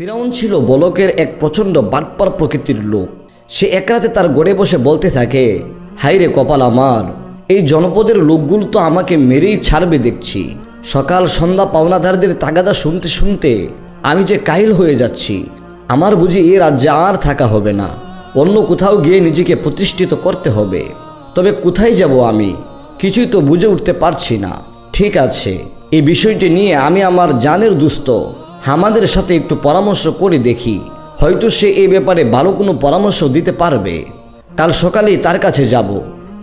ফিরাউন ছিল বলকের এক প্রচণ্ড বাটপার প্রকৃতির লোক। সে এক রাতে তার গড়ে বসে বলতে থাকে হাই রে কপাল আমার, এই জনপদের লোকগুলো তো আমাকে মেরেই ছাড়বে দেখছি। সকাল সন্ধ্যা পাওনাদারদের তাগাদা শুনতে শুনতে আমি যে কাহিল হয়ে যাচ্ছি। আমার বুঝি এ রাজ্যে আর থাকা হবে না। অন্য কোথাও গিয়ে নিজেকে প্রতিষ্ঠিত করতে হবে। তবে কোথায় যাব আমি? কিছুই তো বুঝে উঠতে পারছি না। ঠিক আছে, এই বিষয়টি নিয়ে আমি আমার জানের দুস্থ হামাদের সাথে একটু পরামর্শ করে দেখি। হয়তো সে এই ব্যাপারে ভালো কোনো পরামর্শ দিতে পারবে। কাল সকালেই তার কাছে যাব।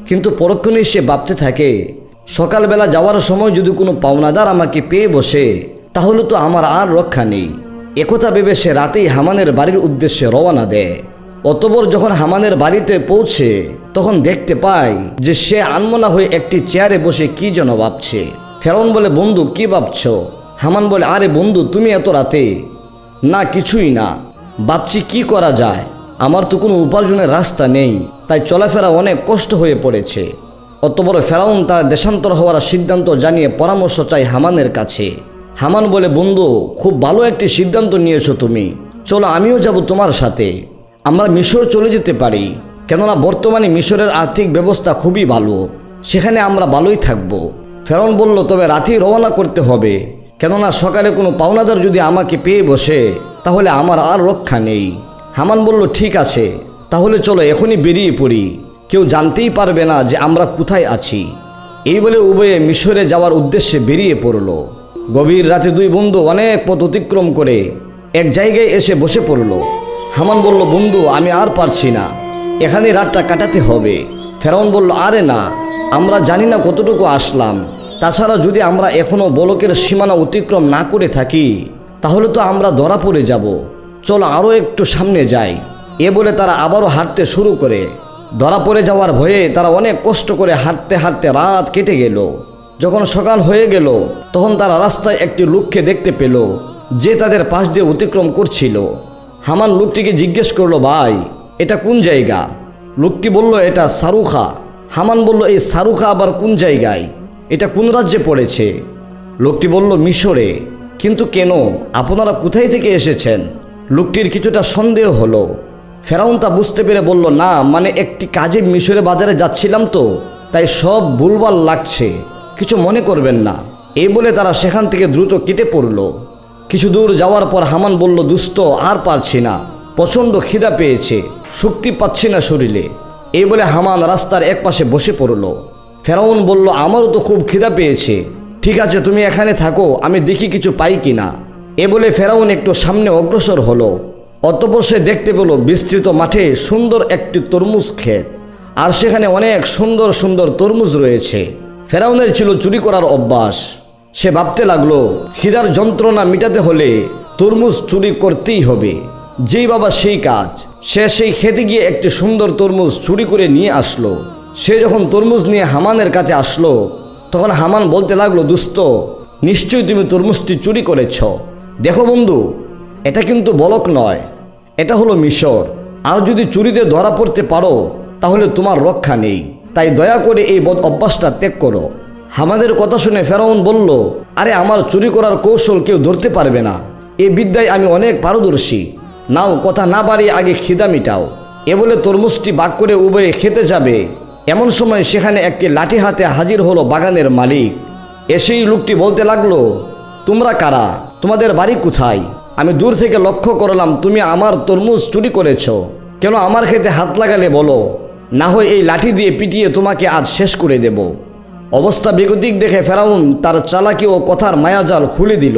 কিন্তু পরক্ষণেই সে ভাবতে থাকে, সকালবেলা যাওয়ার সময় যদি কোনো পাওনাদার আমাকে পেয়ে বসে, তাহলে তো আমার আর রক্ষা নেই। একথা ভেবে সে রাতেই হামানের বাড়ির উদ্দেশ্যে রওনা দেয়। অতবর যখন হামানের বাড়িতে পৌঁছে, তখন দেখতে পায় যে সে আনমনা হয়ে একটি চেয়ারে বসে কি যেন ভাবছে। ফেরন বলে, বন্ধু, কি ভাবছ? হামান বলে, আরে বন্ধু, তুমি এত রাতে? না, কিছুই না। ভাবছি কি করা যায়? আমার তো কোনো উপার্জনের রাস্তা নেই, তাই চলাফেরা অনেক কষ্ট হয়ে পড়েছে। অত বড় ফেরাউন তার দেশান্তর হওয়ার সিদ্ধান্ত জানিয়ে পরামর্শ চাই হামানের কাছে। হামান বলে, বন্ধু, খুব ভালো একটি সিদ্ধান্ত নিয়েছো তুমি। চলো, আমিও যাব তোমার সাথে। আমরা মিশর চলে যেতে পারি। কেননা বর্তমানে মিশরের আর্থিক ব্যবস্থা খুবই ভালো। সেখানে আমরা ভালোই থাকব। ফেরন বলল, তবে রাতেই রওনা করতে হবে। কেননা সকালে কোনো পাওনাদার যদি আমাকে পেয়ে বসে, তাহলে আমার আর রক্ষা নেই। হামান বলল, ঠিক আছে, তাহলে চলো, এখনই বেরিয়ে পড়ি। কেউ জানতেই পারবে না যে আমরা কোথায় আছি। এই বলে উভয়ে মিশরে যাওয়ার উদ্দেশ্যে বেরিয়ে পড়ল। গভীর রাতে দুই বন্ধু অনেক পথ অতিক্রম করে এক জায়গায় এসে বসে পড়ল। হামান বলল, বন্ধু, আমি আর পারছি না। এখানে রাতটা কাটাতে হবে। ফেরাউন বলল, আরে না, আমরা জানি না কতটুকু আসলাম। তাছাড়া যদি আমরা এখনও বলকের সীমানা অতিক্রম না করে থাকি, তাহলে তো আমরা ধরা পড়ে যাব। চলো আরও একটু সামনে যাই। এ বলে তারা আবারও হাঁটতে শুরু করে। ধরা পড়ে যাওয়ার ভয়ে তারা অনেক কষ্ট করে হাঁটতে হাঁটতে রাত কেটে গেল। যখন সকাল হয়ে গেল, তখন তারা রাস্তায় একটি লোককে দেখতে পেল, যে তাদের পাশ দিয়ে অতিক্রম করছিল। হামান লোকটিকে জিজ্ঞেস করল, ভাই, এটা কোন জায়গা? লোকটি বলল, এটা সারুখা। হামান বলল, এই সারুখা আবার কোন জায়গায়? এটা কোন রাজ্যে পড়েছে? লোকটি বলল, মিশরে। কিন্তু কেন? আপনারা কোথায় থেকে এসেছেন? লোকটির কিছুটা সন্দেহ হলো। ফেরাউন তা বুঝতে পেরে বলল, না মানে একটি কাজে মিশরে বাজারে যাচ্ছিলাম তো, তাই সব ভুলভাল লাগছে। কিছু মনে করবেন না। এই বলে তারা সেখান থেকে দ্রুত কেটে পড়ল। কিছু দূর যাওয়ার পর হামান বলল দুস্থ আর পারছি না। প্রচণ্ড খিদা পেয়েছে, শক্তি পাচ্ছি না শরীরে। এই বলে হামান রাস্তার এক পাশে বসে পড়ল। ফেরাউন বলল, আমারও তো খুব খিদা পেয়েছে। ঠিক আছে, তুমি এখানে থাকো, আমি দেখি কিছু পাই কি না এ বলে ফেরাউন একটু সামনে অগ্রসর হলো। অতপর সে দেখতে পেল বিস্তৃত মাঠে সুন্দর একটি তরমুজ ক্ষেত, আর সেখানে অনেক সুন্দর সুন্দর তরমুজ রয়েছে। ফেরাউনের ছিল চুরি করার অভ্যাস। সে ভাবতে লাগল, খিদার যন্ত্রণা মিটাতে হলে তরমুজ চুরি করতেই হবে। যেই বাবা সেই কাজ। সে সেই খেতে গিয়ে একটি সুন্দর তরমুজ চুরি করে নিয়ে আসলো। সে যখন তরমুজ নিয়ে হামানের কাছে আসলো, তখন হামান বলতে লাগল, দুস্ত, নিশ্চয়ই তুমি তরমুজটি চুরি করেছ। দেখো বন্ধু, এটা কিন্তু বলক নয়, এটা হলো মিশর। আর যদি চুরিতে ধরা পড়তে পারো, তাহলে তোমার রক্ষা নেই। তাই দয়া করে এই বদ অভ্যাসটা ত্যাগ করো। হামাদের কথা শুনে ফেরাউন বলল, আরে, আমার চুরি করার কৌশল কেউ ধরতে পারবে না। এ বিদ্যায় আমি অনেক পারদর্শী। নাও, কথা না বাড়িয়ে আগে খিদা মিটাও। এ বলে তরমুজটি বাক করে উভয়ে খেতে যাবে। এমন সময় সেখানে একটি লাঠি হাতে হাজির হলো বাগানের মালিক। এসেই লোকটি বলতে লাগল, তোমরা কারা? তোমাদের বাড়ি কোথায়? আমি দূর থেকে লক্ষ্য করলাম তুমি আমার তরমুজ চুরি করেছ। কেন আমার খেতে হাত লাগালে বলো? না হয় এই লাঠি দিয়ে পিটিয়ে তোমাকে আজ শেষ করে দেব। অবস্থা বেগতিক দেখে ফেরাউন তার চালাকি ও কথার মায়াজাল খুলে দিল।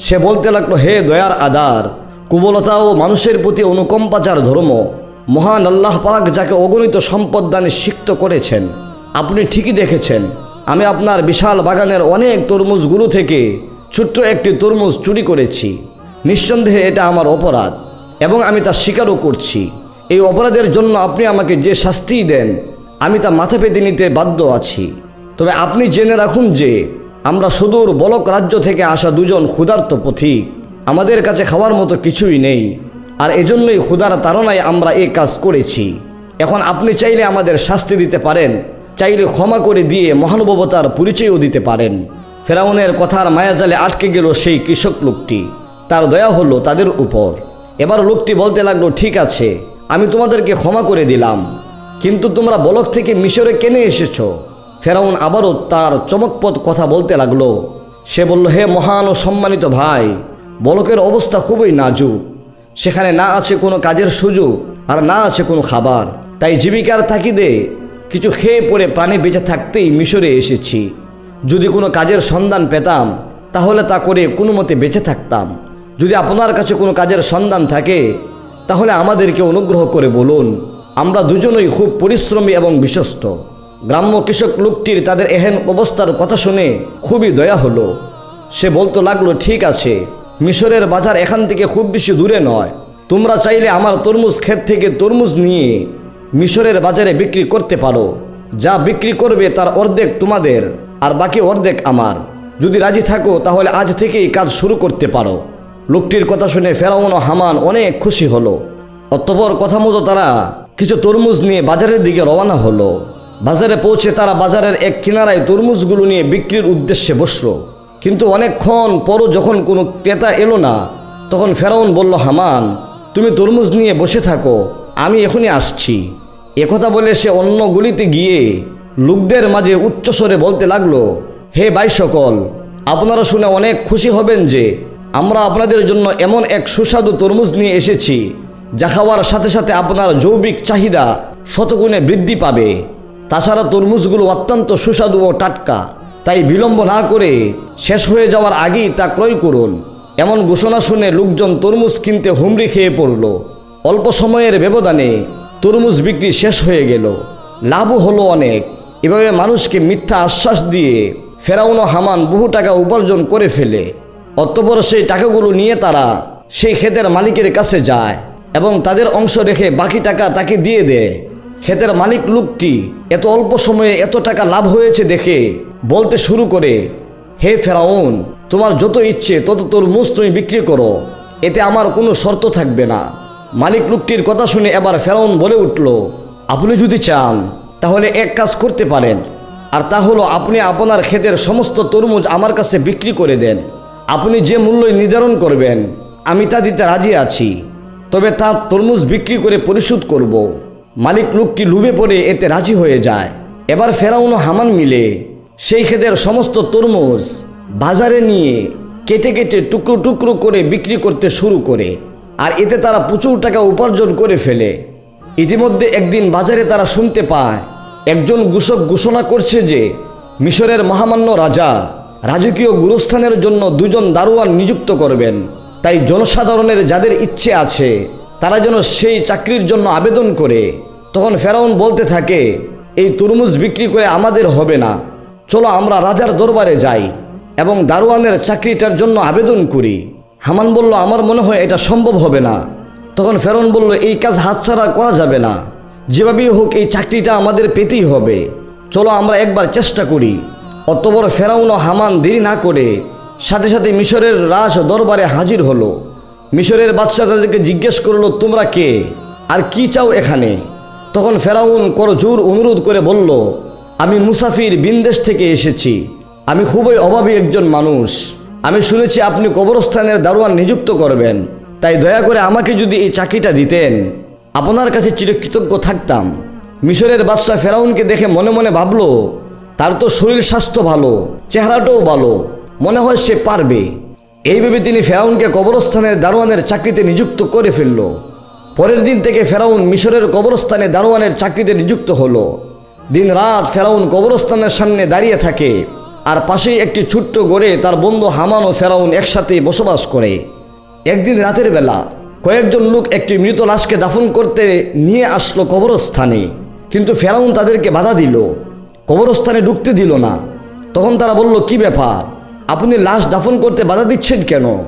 সে বলতে লাগল, হে দয়ার আদার, কুবলতা ও মানুষের প্রতি অনুকম্পাচার ধর্ম মহান আল্লাহ পাক যাকে অগণিত সম্পদ দানে সিক্ত করেছেন। আপনি ঠিকই দেখেছেন। আমি আপনার বিশাল বাগানের অনেক তরমুজগুলো থেকে ছোট্ট একটি তরমুজ চুরি করেছি। নিঃসন্দেহে এটা আমার অপরাধ এবং আমি তা স্বীকারও করছি। এই অপরাধের জন্য আপনি আমাকে যে শাস্তিই দেন, আমি তা মাথা পেতে নিতে বাধ্য আছি। তবে আপনি জেনে রাখুন যে, আমরা সুদূর বলক রাজ্য থেকে আসা দুজন ক্ষুধার্ত পথিক। আমাদের কাছে খাওয়ার মতো কিছুই নেই। আর এজন্যই ক্ষুধার তাড়নায় আমরা এই কাজ করেছি। এখন আপনি চাইলে আমাদের শাস্তি দিতে পারেন, চাইলে ক্ষমা করে দিয়ে মহানুভবতার পরিচয়ও দিতে পারেন। ফেরাউনের কথার মায়াজালে আটকে গেল সেই কৃষক লোকটি। তার দয়া হলো তাদের উপর। এবার লোকটি বলতে লাগল, ঠিক আছে, আমি তোমাদেরকে ক্ষমা করে দিলাম, কিন্তু তোমরা বলক থেকে মিশরে কেনে এসেছ? ফেরাউন আবারও তার চমকপদ কথা বলতে লাগল। সে বলল, হে মহান ও সম্মানিত ভাই, বলকের অবস্থা খুবই নাজুক। সেখানে না আছে কোনো কাজের সুযোগ আর না আছে কোনো খাবার। তাই জীবিকার তাকিদে কিছু খেয়ে পড়ে প্রাণে বেঁচে থাকতেই মিশরে এসেছি। যদি কোনো কাজের সন্ধান পেতাম, তাহলে তা করে কোনো মতে বেঁচে থাকতাম। যদি আপনার কাছে কোনো কাজের সন্ধান থাকে, তাহলে আমাদেরকে অনুগ্রহ করে বলুন। আমরা দুজনই খুব পরিশ্রমী এবং বিশ্বস্ত। গ্রাম্য কৃষক লোকটির তাদের এহেন অবস্থার কথা শুনে খুবই দয়া হলো। সে বলতে লাগল, ঠিক আছে। মিশরের বাজার এখান থেকে খুব বেশি দূরে নয়। তোমরা চাইলে আমার তরমুজ ক্ষেত থেকে তরমুজ নিয়ে মিশরের বাজারে বিক্রি করতে পারো। যা বিক্রি করবে তার অর্ধেক তোমাদের, আর বাকি অর্ধেক আমার। যদি রাজি থাকো, তাহলে আজ থেকেই কাজ শুরু করতে পারো। লোকটির কথা শুনে ফেরাউন ও হামান অনেক খুশি হলো। অতপর কথা মতো তারা কিছু তরমুজ নিয়ে বাজারের দিকে রওনা হলো। বাজারে পৌঁছে তারা বাজারের এক কিনারায় তরমুজগুলো নিয়ে বিক্রির উদ্দেশ্যে বসল। কিন্তু অনেকক্ষণ পরও যখন কোনো ক্রেতা এলো না, তখন ফেরাউন বলল, হামান, তুমি তরমুজ নিয়ে বসে থাকো, আমি এখনই আসছি। একথা বলে সে অন্য গুলিতে গিয়ে লোকদের মাঝে উচ্চস্বরে বলতে লাগল, হে বাই সকল, আপনারা শুনে অনেক খুশি হবেন যে আমরা আপনাদের জন্য এমন এক সুস্বাদু তরমুজ নিয়ে এসেছি, যা খাওয়ার সাথে সাথে আপনার জৈবিক চাহিদা শতগুণে বৃদ্ধি পাবে। তাছাড়া তরমুজগুলো অত্যন্ত সুস্বাদু ও টাটকা। তাই বিলম্ব না করে শেষ হয়ে যাওয়ার আগেই তা ক্রয় করুন। এমন ঘোষণা শুনে লোকজন তরমুজ কিনতে হুমড়ি খেয়ে পড়ল। অল্প সময়ের ব্যবধানে তরমুজ বিক্রি শেষ হয়ে গেল। লাভও হলো অনেক। এভাবে মানুষকে মিথ্যা আশ্বাস দিয়ে ফেরাউন হামান বহু টাকা উপার্জন করে ফেলে। অতপর সেই টাকাগুলো নিয়ে তারা সেই ক্ষেতের মালিকের কাছে যায় এবং তাদের অংশ রেখে বাকি টাকা তাকে দিয়ে দেয়। ক্ষেতের মালিক লোকটি এত অল্প সময়ে এত টাকা লাভ হয়েছে দেখে বলতে শুরু করে, হে ফেরাউন, তোমার যত ইচ্ছে তত তোর মুস তুমি বিক্রি করো, এতে আমার কোনো শর্ত থাকবে না মালিক লোকটির কথা শুনে এবার ফেরাউন বলে উঠল, আপনি যদি চান, তাহলে এক কাজ করতে পারেন, আর তা হলো আপনি আপনার ক্ষেতের সমস্ত তরমুজ আমার কাছে বিক্রি করে দেন আপনি যে মূল্য নির্ধারণ করবেন, আমি তা দিতে রাজি আছি, তবে তা তরমুজ বিক্রি করে পরিশোধ করব। মালিক লোকটি লুবে পড়ে এতে রাজি হয়ে যায়। এবার ফেরাউন হামান মিলে সেই ক্ষেতের সমস্ত তরমুজ বাজারে নিয়ে কেটে কেটে টুকরো টুকরো করে বিক্রি করতে শুরু করে। আর এতে তারা প্রচুর টাকা উপার্জন করে ফেলে। ইতিমধ্যে একদিন বাজারে তারা শুনতে পায়, একজন ঘোষক ঘোষণা করছে যে মিশরের মহামান্য রাজা রাজকীয় গুরুস্থানের জন্য দুজন দারোয়ান নিযুক্ত করবেন। তাই জনসাধারণের যাদের ইচ্ছে আছে তারা যেন সেই চাকরির জন্য আবেদন করে। তখন ফেরাউন বলতে থাকে, এই তরমুজ বিক্রি করে আমাদের হবে না। চলো আমরা রাজার দরবারে যাই এবং দারোয়ানের চাকরিটার জন্য আবেদন করি। হামান বলল, আমার মনে হয় এটা সম্ভব হবে না। তখন ফেরন বলল, এই কাজ হাতছাড়া করা যাবে না। যেভাবেই হোক, এই চাকরিটা আমাদের পেতেই হবে। চলো আমরা একবার চেষ্টা করি। অতবর ফেরাউন ও হামান দেরি না করে সাথে সাথে মিশরের রাজ দরবারে হাজির হলো। মিশরের বাচ্চা তাদেরকে জিজ্ঞেস করল, তোমরা কে? আর কি চাও এখানে? তখন ফেরাউন করজোর অনুরোধ করে বলল, আমি মুসাফির বিনদেশ থেকে এসেছি। আমি খুবই অভাবী একজন মানুষ। আমি শুনেছি আপনি কবরস্থানের দারোয়ান নিযুক্ত করবেন। তাই দয়া করে আমাকে যদি এই চাকরিটা দিতেন, আপনার কাছে চিরকৃতজ্ঞ থাকতাম। মিশরের বাদশাহ ফেরাউনকে দেখে মনে মনে ভাবলো, তার তো শরীর স্বাস্থ্য ভালো, চেহারাটাও ভালো, মনে হয় সে পারবে। এইভাবে তিনি ফেরাউনকে কবরস্থানের দারোয়ানের চাকরিতে নিযুক্ত করে ফেলল। পরের দিন থেকে ফেরাউন মিশরের কবরস্থানে দারোয়ানের চাকরিতে নিযুক্ত হলো। দিন রাত ফেরাউন কবরস্থানের সামনে দাঁড়িয়ে থাকে আর পাশেই একটি ছোট্ট গড়ে তার বন্ধু হামান ও ফেরাউন একসাথে বসবাস করে। একদিন রাতের বেলা কয়েকজন লোক একটি মৃত লাশকে দাফন করতে নিয়ে আসলো কবরস্থানে। কিন্তু ফেরাউন তাদেরকে বাধা দিল। কবরস্থানে ঢুকতে দিল না। তখন তারা বলল, কি ব্যাপার? আপনি লাশ দাফন করতে বাধা দিচ্ছেন কেন?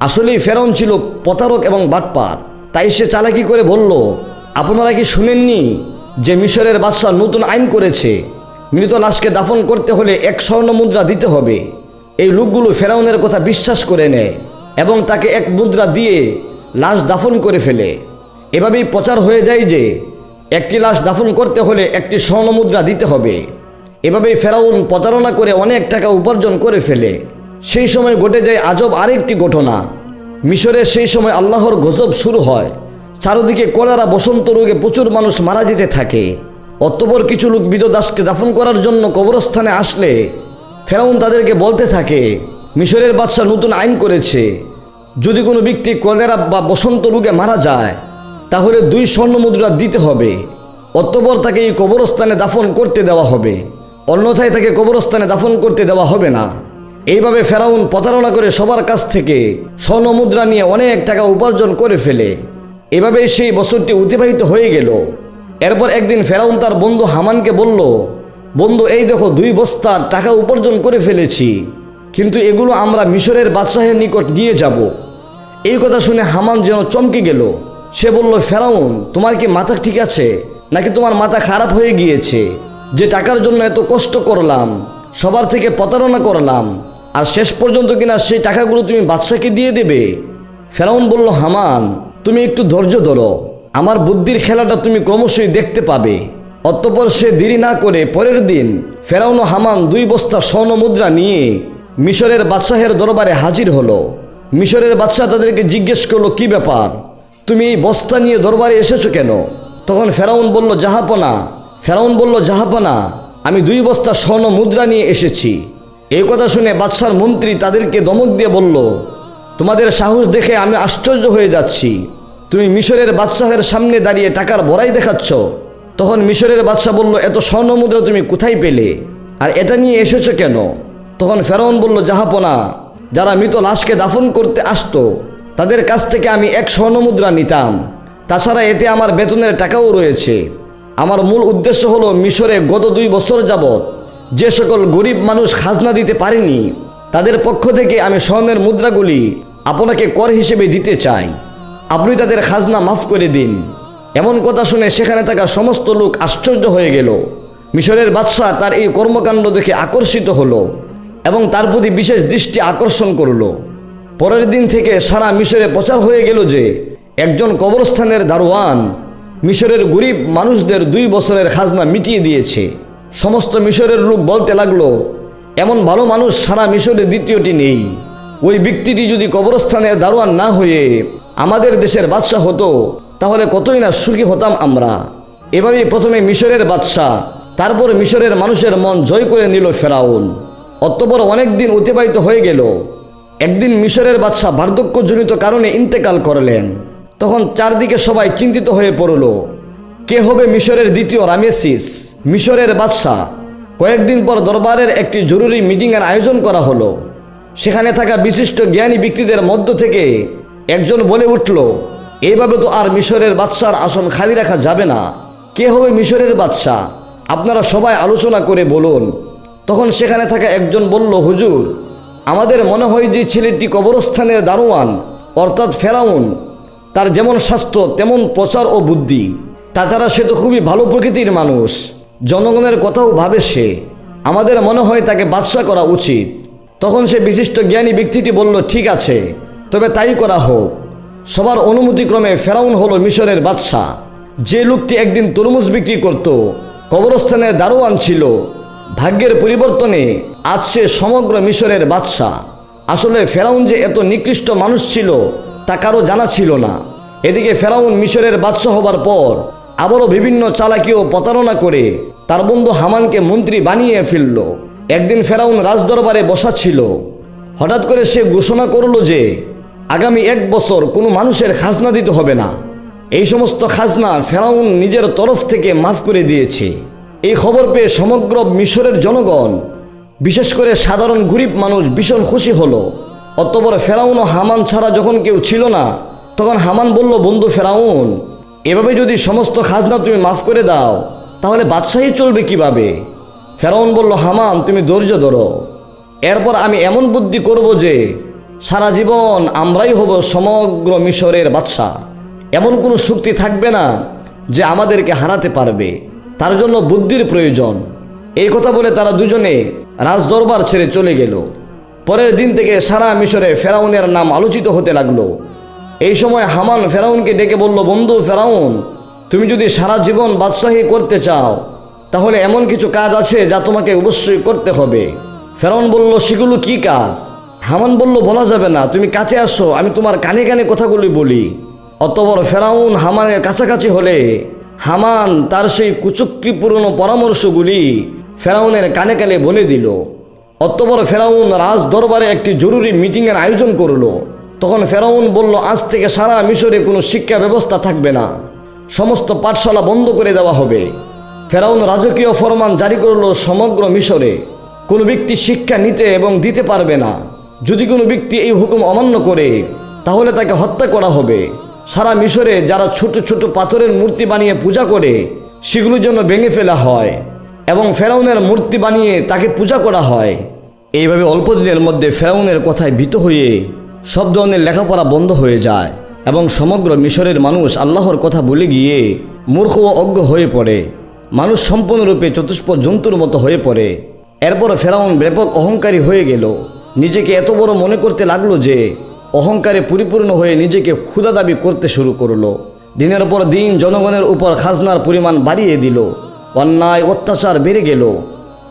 আসলেই ফেরাউন ছিল প্রতারক এবং বাটপার। তাই সে চালাকি করে বলল, আপনারা কি শুনেননি যে মিশরের বাদশাহ নতুন আইন করেছে? মৃত লাশকে দাফন করতে হলে এক স্বর্ণ মুদ্রা দিতে হবে। এই লোকগুলো ফেরাউনের কথা বিশ্বাস করে নেয় এবং তাকে এক মুদ্রা দিয়ে লাশ দাফন করে ফেলে। এভাবেই প্রচার হয়ে যায় যে, একটি লাশ দাফন করতে হলে একটি স্বর্ণ মুদ্রা দিতে হবে। এভাবেই ফেরাউন প্রতারণা করে অনেক টাকা উপার্জন করে ফেলে। সেই সময় ঘটে যায় আজব আরেকটি ঘটনা। মিশরে সেই সময় আল্লাহর গজব শুরু হয়। চারদিকে কলেরা বসন্ত রোগে প্রচুর মানুষ মারা যেতে থাকে। অতপর কিছু লোক বিদদাসকে দাফন করার জন্য কবরস্থানে আসলে। ফেরাউন তাদেরকে বলতে থাকে, মিশরের বাদশাহ নতুন আইন করেছে। যদি কোনো ব্যক্তি কলেরা বা বসন্ত রোগে মারা যায়, তাহলে দুই স্বর্ণ মুদ্রা দিতে হবে। অতপর তাকে এই কবরস্থানে দাফন করতে দেওয়া হবে। অন্যথায় তাকে কবরস্থানে দাফন করতে দেওয়া হবে না। এইভাবে ফেরাউন প্রতারণা করে সবার কাছ থেকে স্বর্ণ মুদ্রা নিয়ে অনেক টাকা উপার্জন করে ফেলে। এভাবেই সেই বছরটি অতিবাহিত হয়ে গেল। এরপর একদিন ফেরাউন তার বন্ধু হামানকে বলল, বন্ধু, এই দেখো, দুই বস্তার টাকা উপার্জন করে ফেলেছি, কিন্তু এগুলো আমরা মিশরের বাদশাহের নিকট নিয়ে যাব। এই কথা শুনে হামান যেন চমকে গেল। সে বলল, ফেরাউন, তোমার কি মাথা ঠিক আছে? নাকি তোমার মাথা খারাপ হয়ে গিয়েছে? যে টাকার জন্য এত কষ্ট করলাম, সবার থেকে প্রতারণা করলাম, আর শেষ পর্যন্ত কিনা সেই টাকাগুলো তুমি বাদশাকে দিয়ে দেবে? ফেরাউন বলল, হামান, তুমি একটু ধৈর্য ধরো। আমার বুদ্ধির খেলাটা তুমি ক্রমশই দেখতে পাবে। অতঃপর সে দেরি না করে পরের দিন ফেরাউন হামান দুই বস্তা স্বর্ণ মুদ্রা নিয়ে মিশরের বাদশাহের দরবারে হাজির হলো। মিশরের বাদশাহ তাদেরকে জিজ্ঞেস করল, কি ব্যাপার? তুমি এই বস্তা নিয়ে দরবারে এসেছ কেন? তখন ফেরাউন বলল, জাহাপনা ফেরাউন বলল, জাহাপনা, আমি দুই বস্তা স্বর্ণ মুদ্রা নিয়ে এসেছি। এই কথা শুনে বাদশার মন্ত্রী তাদেরকে দমক দিয়ে বলল, তোমাদের সাহস দেখে আমি আশ্চর্য হয়ে যাচ্ছি। তুমি মিশরের বাদশাহের সামনে দাঁড়িয়ে টাকার বড়াই দেখাচ্ছ। তখন মিশরের বাদশাহ বলল, এত স্বর্ণ মুদ্রা তুমি কোথায় পেলে? আর এটা নিয়ে এসেছ কেন? তখন ফেরাউন বলল, জাহাপনা, যারা মৃত লাশকে দাফন করতে আসতো, তাদের কাছ থেকে আমি এক স্বর্ণ মুদ্রা নিতাম। তাছাড়া এতে আমার বেতনের টাকাও রয়েছে। আমার মূল উদ্দেশ্য হলো মিশরে গত দুই বছর যাবৎ যে সকল গরিব মানুষ খাজনা দিতে পারেনি, তাদের পক্ষ থেকে আমি স্বর্ণের মুদ্রাগুলি আপনাকে কর হিসেবে দিতে চাই। আপনি তাদের খাজনা মাফ করে দিন। এমন কথা শুনে সেখানে থাকা সমস্ত লোক আশ্চর্য হয়ে গেল। মিশরের বাদশাহ তার এই কর্মকাণ্ড দেখে আকর্ষিত হলো এবং তার প্রতি বিশেষ দৃষ্টি আকর্ষণ করল। পরের দিন থেকে সারা মিশরে প্রচার হয়ে গেল যে একজন কবরস্থানের দারোয়ান মিশরের গরিব মানুষদের দুই বছরের খাজনা মিটিয়ে দিয়েছে। সমস্ত মিশরের লোক বলতে লাগল, এমন ভালো মানুষ সারা মিশরে দ্বিতীয়টি নেই। ওই ব্যক্তিটি যদি কবরস্থানের দারোয়ান না হয়ে আমাদের দেশের বাদশাহ হতো, তাহলে কতই না সুখী হতাম আমরা। এভাবেই প্রথমে মিশরের বাদশাহ, তারপর মিশরের মানুষের মন জয় করে নিল ফেরাউন। অতপর অনেক দিন অতিবাহিত হয়ে গেল। একদিন মিশরের বাদশাহ বার্ধক্যজনিত কারণে ইন্তেকাল করলেন। তখন চারদিকে সবাই চিন্তিত হয়ে পড়ল। কে হবে মিশরের দ্বিতীয় রামেসিস? মিশরের বাদশাহ। কয়েকদিন পর দরবারের একটি জরুরি মিটিংয়ের আয়োজন করা হলো। সেখানে থাকা বিশিষ্ট জ্ঞানী ব্যক্তিদের মধ্য থেকে একজন বলে উঠল, এইভাবে তো আর মিশরের বাদশার আসন খালি রাখা যাবে না। কে হবে মিশরের বাদশাহ? আপনারা সবাই আলোচনা করে বলুন। তখন সেখানে থাকা একজন বলল, হুজুর, আমাদের মনে হয় যে ছেলেটি কবরস্থানের দারোয়ান, অর্থাৎ ফেরাউন। তার যেমন স্বাস্থ্য, তেমন প্রচার ও বুদ্ধি। তাছাড়া সে তো খুবই ভালো প্রকৃতির মানুষ। জনগণের কথাও ভাবে সে। আমাদের মনে হয় তাকে বাদশা করা উচিত। তখন সে বিশিষ্ট জ্ঞানী ব্যক্তিটি বলল, ঠিক আছে, তবে তাই করা হোক। সবার অনুমতিক্রমে ফেরাউন হলো মিশরের বাদশাহ যে লোকটি একদিন তরমুজ বিক্রি করত, কবরস্থানে দারোয়ান ছিল। ভাগ্যের পরিবর্তনে আজ সে সমগ্র মিশরের বাদশাহ আসলে ফেরাউন যে এত নিকৃষ্ট মানুষ ছিল তা কারও জানা ছিল না। এদিকে ফেরাউন মিশরের বাদশাহ হবার পর আবারও বিভিন্ন চালাকি ও প্রতারণা করে তার বন্ধু হামানকে মন্ত্রী বানিয়ে ফেলল। একদিন ফেরাউন রাজদরবারে বসা ছিল। হঠাৎ করে সে ঘোষণা করল যে, আগামী এক বছর কোনো মানুষের খাজনা দিতে হবে না। এই সমস্ত খাজনা ফেরাউন নিজের তরফ থেকে মাফ করে দিয়েছে। এই খবর পেয়ে সমগ্র মিশরের জনগণ, বিশেষ করে সাধারণ গরিব মানুষ ভীষণ খুশি হলো। অতপর ফেরাউন ও হামান ছাড়া যখন কেউ ছিল না, তখন হামান বলল, বন্ধু ফেরাউন, এভাবে যদি সমস্ত খাজনা তুমি মাফ করে দাও, তাহলে বাদশাহী চলবে কীভাবে? ফেরাউন বলল, হামান, তুমি ধৈর্য ধরো। এরপর আমি এমন বুদ্ধি করব যে, সারা জীবন আমরাই হব সমগ্র মিশরের বাদশাহ। এমন কোনো শক্তি থাকবে না যে আমাদেরকে হারাতে পারবে। তার জন্য বুদ্ধির প্রয়োজন। এই কথা বলে তারা দুজনে রাজদরবার ছেড়ে চলে গেল। পরের দিন থেকে সারা মিশরে ফেরাউনের নাম আলোচিত হতে লাগল। এই সময় হামান ফেরাউনকে ডেকে বলল, বন্ধু ফেরাউন, তুমি যদি সারা জীবন বাদশাহী করতে চাও, তাহলে এমন কিছু কাজ আছে যা তোমাকে অবশ্যই করতে হবে। ফেরাউন বলল, সেগুলো কি কাজ? হামান বলল, বলা যাবে না, তুমি কাছে আসো, আমি তোমার কানে কানে কথাগুলি বলি। অতবর ফেরাউন হামানের কাছাকাছি হলে হামান তার সেই কুচক্রিপূর্ণ পরামর্শগুলি ফেরাউনের কানে কানে বলে দিল। অতবর ফেরাউন রাজ দরবারে একটি জরুরি মিটিংয়ের আয়োজন করল। তখন ফেরাউন বলল, আজ থেকে সারা মিশরে কোনো শিক্ষা ব্যবস্থা থাকবে না। সমস্ত পাঠশালা বন্ধ করে দেওয়া হবে। ফেরাউন রাজকীয় ফরমান জারি করল সমগ্র মিশরে। কোনো ব্যক্তি শিক্ষা নিতে এবং দিতে পারবে না। যদি কোনো ব্যক্তি এই হুকুম অমান্য করে, তাহলে তাকে হত্যা করা হবে। সারা মিশরে যারা ছোট ছোট পাথরের মূর্তি বানিয়ে পূজা করে সেগুলোর জন্য ভেঙে ফেলা হয়। এবং ফেরাউনের মূর্তি বানিয়ে তাকে পূজা করা হয়। এইভাবে অল্প দিনের মধ্যে ফেরাউনের কথায় ভীত হয়ে সব ধরনের লেখাপড়া বন্ধ হয়ে যায় এবং সমগ্র মিশরের মানুষ আল্লাহর কথা বলে গিয়ে মূর্খ ও অজ্ঞ হয়ে পড়ে। মানুষ সম্পূর্ণরূপে চতুষ্প জন্তুর মতো হয়ে পড়ে। এরপর ফেরাউন ব্যাপক অহংকারী হয়ে গেল। নিজেকে এত বড় মনে করতে লাগল যে অহংকারে পরিপূর্ণ হয়ে নিজেকে ক্ষুদা দাবি করতে শুরু করল। দিনের পর দিন জনগণের উপর খাজনার পরিমাণ বাড়িয়ে দিল। অন্যায়, অত্যাচার বেড়ে গেল।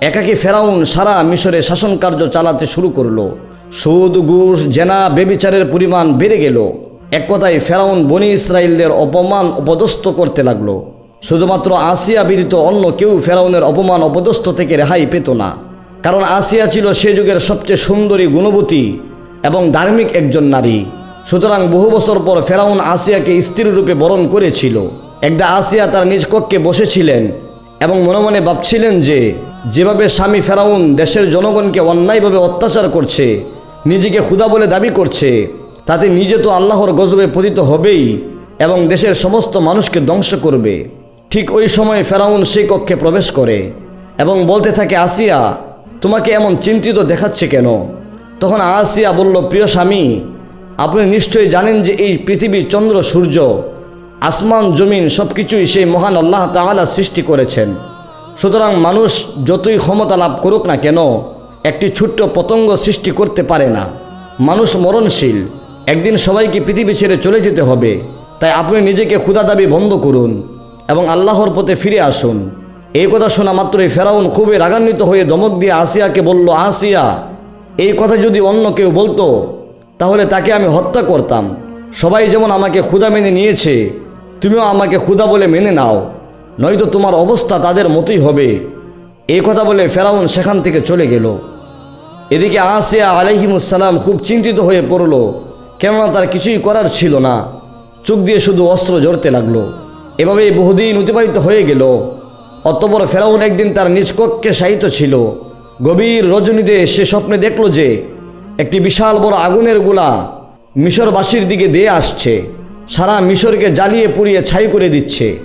একাকী ফেরাউন সারা মিশরে শাসন কার্য চালাতে শুরু করল। সুদ, ঘুষ, জেনা বেবিচারের পরিমাণ বেড়ে গেল। এক কথায় ফেরাউন বনি ইসরায়েলদের অপমান অপদস্থ করতে লাগল। শুধুমাত্র আসিয়া ব্যতীত অন্য কেউ ফেরাউনের অপমান অপদস্থ থেকে রেহাই পেত না। কারণ আসিয়া ছিল সে যুগের সবচেয়ে সুন্দরী গুণবতী এবং ধার্মিক একজন নারী। সুতরাং বহু বছর পর ফেরাউন আসিয়াকে স্ত্রী রূপে বরণ করেছিল। একদা আসিয়া তার নিজ কক্ষে বসেছিলেন। এবং মনে মনে ভাবছিলেন যে, যেভাবে স্বামী ফেরাউন দেশের জনগণকে অন্যায়ভাবে অত্যাচার করছে, নিজেকে ক্ষুধা বলে দাবি করছে, তাতে নিজে তো আল্লাহর গজবে পতিত হবেই এবং দেশের সমস্ত মানুষকে ধ্বংস করবে। ঠিক ওই সময় ফেরাউন সেই কক্ষে প্রবেশ করে এবং বলতে থাকে, আসিয়া, তোমাকে এমন চিন্তিত দেখাচ্ছে কেন? তখন আসিয়া বলল, প্রিয় স্বামী, আপনি নিশ্চয়ই জানেন যে এই পৃথিবী চন্দ্র সূর্য আসমান, জমিন সব কিছুই সেই মহান আল্লাহ তাআলা সৃষ্টি করেছেন। সুতরাং মানুষ যতই ক্ষমতা লাভ করুক না কেন, একটি ছোট্ট পতঙ্গ সৃষ্টি করতে পারে না। মানুষ মরণশীল। একদিন সবাইকে পৃথিবী ছেড়ে চলে যেতে হবে। তাই আপনি নিজেকে ক্ষুদা দাবি বন্ধ করুন এবং আল্লাহর পথে ফিরে আসুন। এই কথা শোনা মাত্রই ফেরাউন খুবই রাগান্বিত হয়ে দমক দিয়ে আসিয়াকে বলল, আসিয়া, এই কথা যদি অন্য কেউ বলতো, তাহলে তাকে আমি হত্যা করতাম। সবাই যেমন আমাকে ক্ষুদা মেনে নিয়েছে তুমিও আমাকে ক্ষুদা বলে মেনে নাও। নয়তো তোমার অবস্থা তাদের মতোই হবে। এই কথা বলে ফেরাউন সেখান থেকে চলে গেল। এদিকে আসিয়া আলহিমুসালাম খুব চিন্তিত হয়ে পড়ল। কেননা তার কিছুই করার ছিল না। চোখ দিয়ে শুধু অস্ত্র জড়তে লাগল। এভাবেই বহুদিন অতিবাহিত হয়ে গেল। অতপর ফেরাউন একদিন তার নিজ কক্ষে শায়িত ছিল। গভীর রজনীতে সে স্বপ্নে দেখল যে, একটি বিশাল বড় আগুনের গোলা মিশরবাসীর দিকে দিয়ে আসছে। সারা মিশরকে জ্বালিয়ে পুড়িয়ে ছাই করে দিচ্ছে।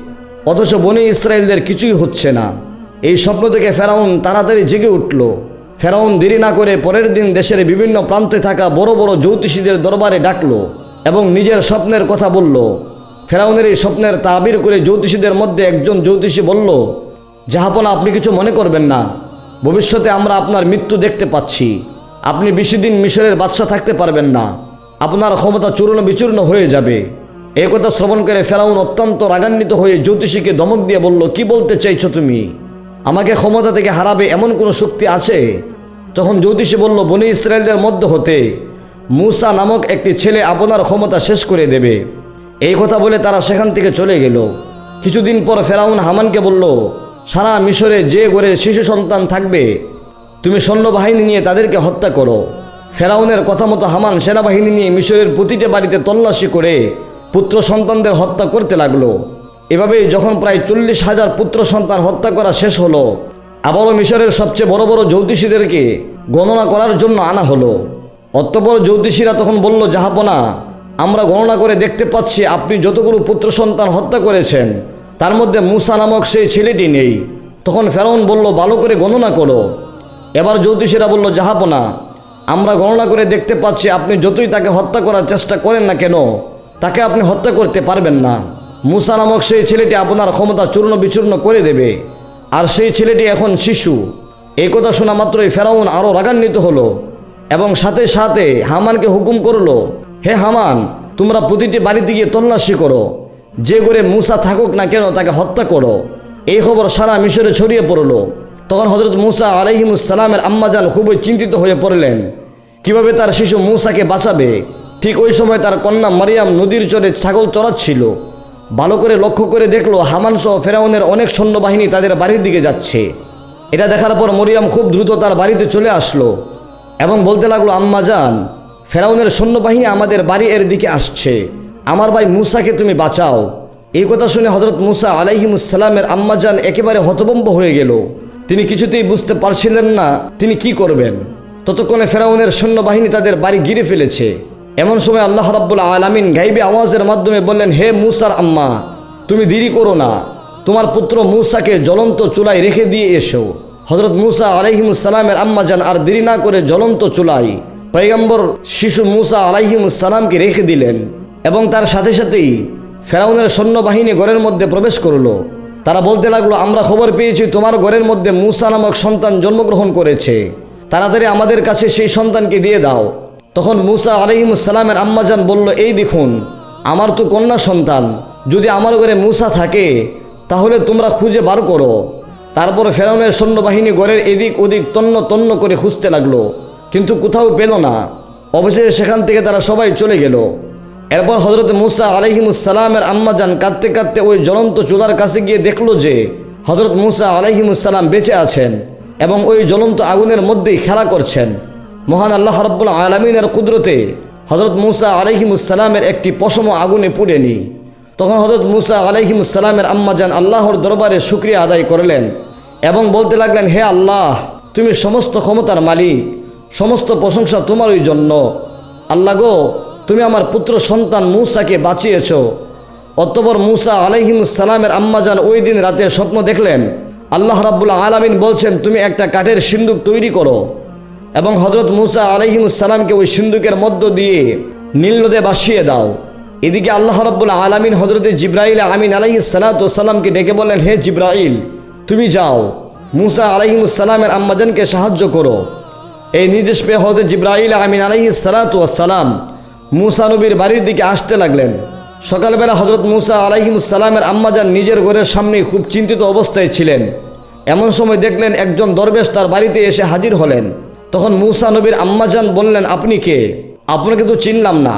অথচ বনে ইসরায়েলদের কিছুই হচ্ছে না। এই স্বপ্ন থেকে ফেরাউন তাড়াতাড়ি জেগে উঠল। ফেরাউন দেরি না করে পরের দিন দেশের বিভিন্ন প্রান্তে থাকা বড় বড় জ্যোতিষীদের দরবারে ডাকল এবং নিজের স্বপ্নের কথা বলল। ফেরাউনের এই স্বপ্নের তাবির করে জ্যোতিষীদের মধ্যে একজন জ্যোতিষী বলল, জাহাপনা, আপনি কিছু মনে করবেন না। ভবিষ্যতে আমরা আপনার মৃত্যু দেখতে পাচ্ছি। আপনি বেশি দিন মিশরের বাদশা থাকতে পারবেন না। আপনার ক্ষমতা চূর্ণ বিচূর্ণ হয়ে যাবে। এই কথা শ্রবণ করে ফেরাউন অত্যন্ত রাগান্বিত হয়ে জ্যোতিষীকে দমক দিয়ে বলল, কি বলতে চাইছো তুমি? আমাকে ক্ষমতা থেকে হারাবে এমন কোনো শক্তি আছে? তখন জ্যোতিষী বলল, বনি ইসরায়েলদের মধ্য হতে মূসা নামক একটি ছেলে আপনার ক্ষমতা শেষ করে দেবে। এই কথা বলে তারা সেখান থেকে চলে গেল। কিছুদিন পর ফেরাউন হামানকে বলল, সারা মিশরে যে ঘরে শিশু সন্তান থাকবে, তুমি সৈন্যবাহিনী নিয়ে তাদেরকে হত্যা করো। ফেরাউনের কথা মতো হামান সেনাবাহিনী নিয়ে মিশরের প্রতিটি বাড়িতে তল্লাশি করে পুত্র সন্তানদের হত্যা করতে লাগল। এভাবেই যখন প্রায় চল্লিশ হাজার পুত্র সন্তান হত্যা করা শেষ হলো, আবারও মিশরের সবচেয়ে বড় বড় জ্যোতিষীদেরকে গণনা করার জন্য আনা হলো। অতপর জ্যোতিষীরা তখন বলল, জাহাপনা, আমরা গণনা করে দেখতে পাচ্ছি আপনি যতগুলো পুত্র সন্তান হত্যা করেছেন, তার মধ্যে মুসা নামক সেই ছেলেটি নেই। তখন ফেরাউন বলল, ভালো করে গণনা করো। এবার জ্যোতিষীরা বলল, জাহাপনা, আমরা গণনা করে দেখতে পাচ্ছি আপনি যতই তাকে হত্যা করার চেষ্টা করেন না কেন তাকে আপনি হত্যা করতে পারবেন না। মুসা নামক সেই ছেলেটি আপনার ক্ষমতা চূর্ণ বিচূর্ণ করে দেবে। আর সেই ছেলেটি এখন শিশু। এই কথা শোনা মাত্রই ফেরাউন আরও রাগান্বিত হলো এবং সাথে সাথে হামানকে হুকুম করল, হে হামান, তোমরা প্রতিটি বাড়িতে গিয়ে তল্লাশি করো। যে করে মুসা থাকুক না কেন তাকে হত্যা করো। এই খবর সারা মিশরে ছড়িয়ে পড়ল। তখন হজরত মুসা আলহিমুসালামের আম্মাজান খুবই চিন্তিত হয়ে পড়লেন, কীভাবে তার শিশু মূসাকে বাঁচাবে? ঠিক ওই সময় তার কন্যা মারিয়াম নদীর চরে ছাগল চড়াচ্ছিল। ভালো করে লক্ষ্য করে দেখল হামান সহ ফেরাউনের অনেক সৈন্যবাহিনী তাদের বাড়ির দিকে যাচ্ছে। এটা দেখার পর মরিয়াম খুব দ্রুত তার বাড়িতে চলে আসলো এবং বলতে লাগল, আম্মা যান ফেরাউনের সৈন্যবাহিনী আমাদের বাড়ি এর দিকে আসছে। আমার ভাই মুসাকে তুমি বাঁচাও। এই কথা শুনে হজরত মুসা আলাইহিমুসালামের আম্মাজান একেবারে হতবম্ব হয়ে গেল। তিনি কিছুতেই বুঝতে পারছিলেন না তিনি কি করবেন। ততক্ষণে ফেরাউনের সৈন্যবাহিনী তাদের বাড়ি ঘিরে ফেলেছে। এমন সময় আল্লাহ রাব্বুল আলামিন গাইবে আওয়াজের মাধ্যমে বললেন, হে মুসার আম্মা, তুমি দেরি করো না। তোমার পুত্র মুসাকে জ্বলন্ত চুলায় রেখে দিয়ে এসো। হজরত মুসা আলাইহিমুসালামের আম্মাজান আর দেরি না করে জ্বলন্ত চুলাই পৈগম্বর শিশু মুসা আলাইহিমুসালামকে রেখে দিলেন এবং তার সাথে সাথেই ফেরাউনের সৈন্যবাহিনী ঘরের মধ্যে প্রবেশ করল। তারা বলতে লাগল, আমরা খবর পেয়েছি, তোমার ঘরের মধ্যে মুসা নামক সন্তান জন্মগ্রহণ করেছে। তাড়াতাড়ি আমাদের কাছে সেই সন্তানকে দিয়ে দাও। তখন মুসা আলহিমুসালামের আম্মাজান বলল, এই দেখুন, আমার তো কন্যা সন্তান, যদি আমার ঘরে মুসা থাকে, তাহলে তোমরা খুঁজে বার করো। তারপর ফেরাউনের সৈন্যবাহিনী ঘরের এদিক ওদিক তন্ন তন্ন করে খুঁজতে লাগল, কিন্তু কোথাও পেল না। অবশেষে সেখান থেকে তারা সবাই চলে গেল। এরপর হজরত মুসা আলহিমুসালামের আম্মাজান কাঁদতে কাঁদতে ওই জ্বলন্ত চুলার কাছে গিয়ে দেখল যে হজরত মুসা আলহিমুসালাম বেঁচে আছেন এবং ওই জ্বলন্ত আগুনের মধ্যেই খেলা করছেন। মহান আল্লাহ রব্বুল আলমিনের কুদরতে হজরত মুসা আলহিমুসালামের একটি পশম আগুনে পুড়েনি তখন হজরত মুসা আলহিমুসালামের আম্মাজান আল্লাহর দরবারে শুক্রিয়া আদায় করলেন এবং বলতে লাগলেন, হে আল্লাহ, তুমি সমস্ত ক্ষমতার মালিক, সমস্ত প্রশংসা তোমারই জন্য। আল্লাহ গো, তুমি আমার পুত্র সন্তান মুসাকে বাঁচিয়েছ। অতপর মুসা আলহিমুসালামের আম্মাজান ওই দিন রাতে স্বপ্ন দেখলেন, আল্লাহ রাব্বুল আলামিন বলছেন, তুমি একটা কাঠের সিন্দুক তৈরি করো। এবং হজরত মুসা আলহিমুসালামকে ওই সিন্দুকের মধ্য দিয়ে নীল নদে বাসিয়ে দাও। এদিকে আল্লাহ রাব্বুল আলামিন হজরত জিব্রাইল আমিন আলহি সালাতামকে ডেকে বললেন, হে জিব্রাইল, তুমি যাও। মুসা আলহিমুসালামের আম্মাজানকে সাহায্য করো। এই নির্দেশ পেয়ে হজরত জিব্রাইল আমিন আলহি সালাতাম মুসা নবীর বাড়ির দিকে আসতে লাগলেন। সকালবেলা হজরত মুসা আলাইহিমুসালামের আম্মাজান নিজের ঘরের সামনে খুব চিন্তিত অবস্থায় ছিলেন। এমন সময় দেখলেন একজন দরবেশ তার বাড়িতে এসে হাজির হলেন। তখন মুসা নবীর আম্মাজান বললেন, আপনি কে? আপনাকে তো চিনলাম না।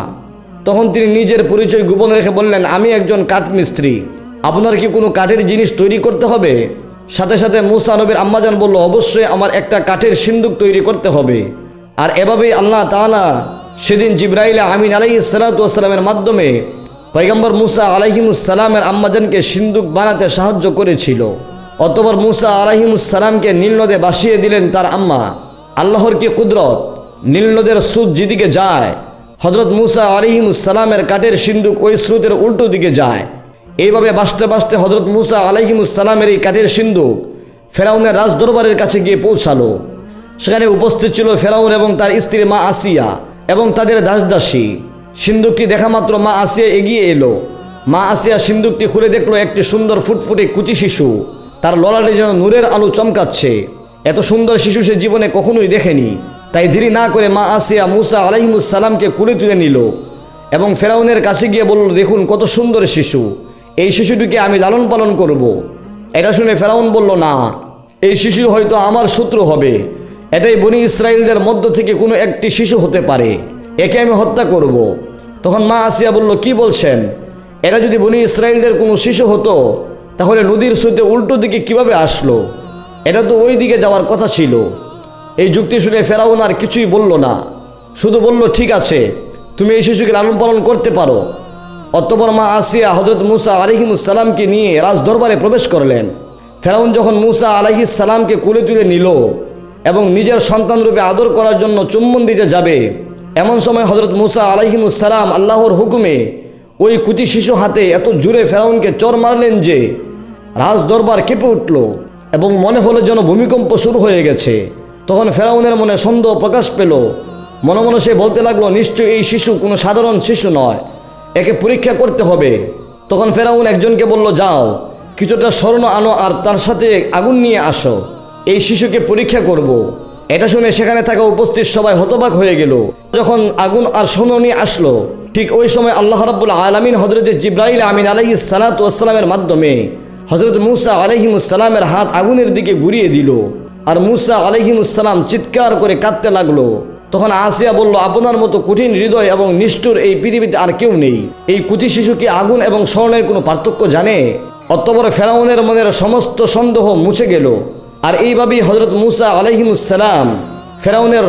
তখন তিনি নিজের পরিচয় গোপন রেখে বললেন, আমি একজন কাঠমিস্ত্রি। আপনার কি কোনো কাঠের জিনিস তৈরি করতে হবে? সাথে সাথে মুসা নবীর আম্মাজান বলল, অবশ্যই আমার একটা কাঠের সিন্দুক তৈরি করতে হবে। আর এভাবেই আল্লাহ তাআলা সেদিন জিব্রাইল আমিন আলাইহি সালাতামের মাধ্যমে পৈগম্বর মুসা আলাইহিমুসালামের আম্মাজানকে সিন্দুক বানাতে সাহায্য করেছিল। অতপর মুসা আলাইহিমুসালামকে নীল নদে বাসিয়ে দিলেন তার আম্মা। আল্লাহর কি কুদরত? নীল নদের স্রোত যেদিকে যায় হজরত মুসা আলিহিমুসালামের কাঠের সিন্দুক ওই স্রোতের উল্টো দিকে যায়। এইভাবে বাঁচতে বাঁচতে হজরত মুসা আলাইহিমুসালামের এই কাঠের সিন্দুক ফেরাউনের রাজদরবারের কাছে গিয়ে পৌঁছালো। সেখানে উপস্থিত ছিল ফেরাউন এবং তার স্ত্রী মা আসিয়া এবং তাদের দাসদাসী। সিন্দুকটি দেখা মাত্র মা আসিয়া এগিয়ে এলো। মা আসিয়া সিন্দুকটি খুলে দেখল একটি সুন্দর ফুটফুটে কুচি শিশু। তার ললাটে যেন নূরের আলো চমকাচ্ছে। এত সুন্দর শিশু সে জীবনে কখনোই দেখেনি। তাই দেরি না করে মা আসিয়া মুসা আলাইহিমুসালামকে কুলে তুলে নিল এবং ফেরাউনের কাছে গিয়ে বলল, দেখুন, কত সুন্দর শিশু। এই শিশুটিকে আমি লালন পালন করব। এটা শুনে ফেরাউন বলল, না, এই শিশু হয়তো আমার শত্রু হবে। এটাই বনি ইসরায়েলদের মধ্য থেকে কোনো একটি শিশু হতে পারে। একে আমি হত্যা করব। তখন মা আসিয়া বলল, কি বলছেন? এরা যদি বনি ইসরায়েলদের কোনো শিশু হতো, তাহলে নদীর স্রোতে উল্টো দিকে কীভাবে আসলো? এটা তো ওই দিকে যাওয়ার কথা ছিল। এই যুক্তি শুনে ফেরাউন আর কিছুই বলল না। শুধু বলল, ঠিক আছে, তুমি এই শিশুকে লালন পালন করতে পারো। অতপর মা আসিয়া হজরত মুসা আলহিমুসালামকে নিয়ে রাজ দরবারে প্রবেশ করলেন। ফেরাউন যখন মুসা আলহিসালামকে কুলে তুলে নিল এবং নিজের সন্তানরূপে আদর করার জন্য চুম্বন দিতে যাবে, এমন সময় হজরত মুসা আলহিমুসালাম আল্লাহর হুকুমে ওই কুচি শিশু হাতে এত জুড়ে ফেরাউনকে চর মারলেন যে রাজ দরবার কেঁপে উঠল। এবং মনে হলো যেন ভূমিকম্প শুরু হয়ে গেছে। তখন ফেরাউনের মনে সন্দেহ প্রকাশ পেল। মনে মনে সে বলতে লাগল, নিশ্চয়ই এই শিশু কোনো সাধারণ শিশু নয়। একে পরীক্ষা করতে হবে। তখন ফেরাউন একজনকে বলল, যাও, কিছুটা স্বর্ণ আনো আর তার সাথে আগুন নিয়ে আসো। এই শিশুকে পরীক্ষা করব। এটা শুনে সেখানে থাকা উপস্থিত সবাই হতবাক হয়ে গেল। যখন আগুন আর স্বর্ণ নিয়ে আসলো, ঠিক ওই সময় আল্লাহ রাব্বুল আলমিন হজরত জিব্রাইল আমিন আলহি সালাতামের মাধ্যমে হজরত মুসা আলহিমুসালামের হাত আগুনের দিকে ঘুরিয়ে দিল। আর মুসা আলহিমুসালাম চিৎকার করে কাঁদতে লাগল। তখন আসিয়া বলল, আপনার মতো কঠিন হৃদয় এবং নিষ্ঠুর এই পৃথিবীতে আর কেউ নেই। এই কুতি শিশু কি আগুন এবং স্বর্ণের কোনো পার্থক্য জানে? অতপর ফেরাউনের মনের সমস্ত সন্দেহ মুছে গেল। আর এইভাবেই হজরত মুসা আলহিমুসালাম ফেরাউনের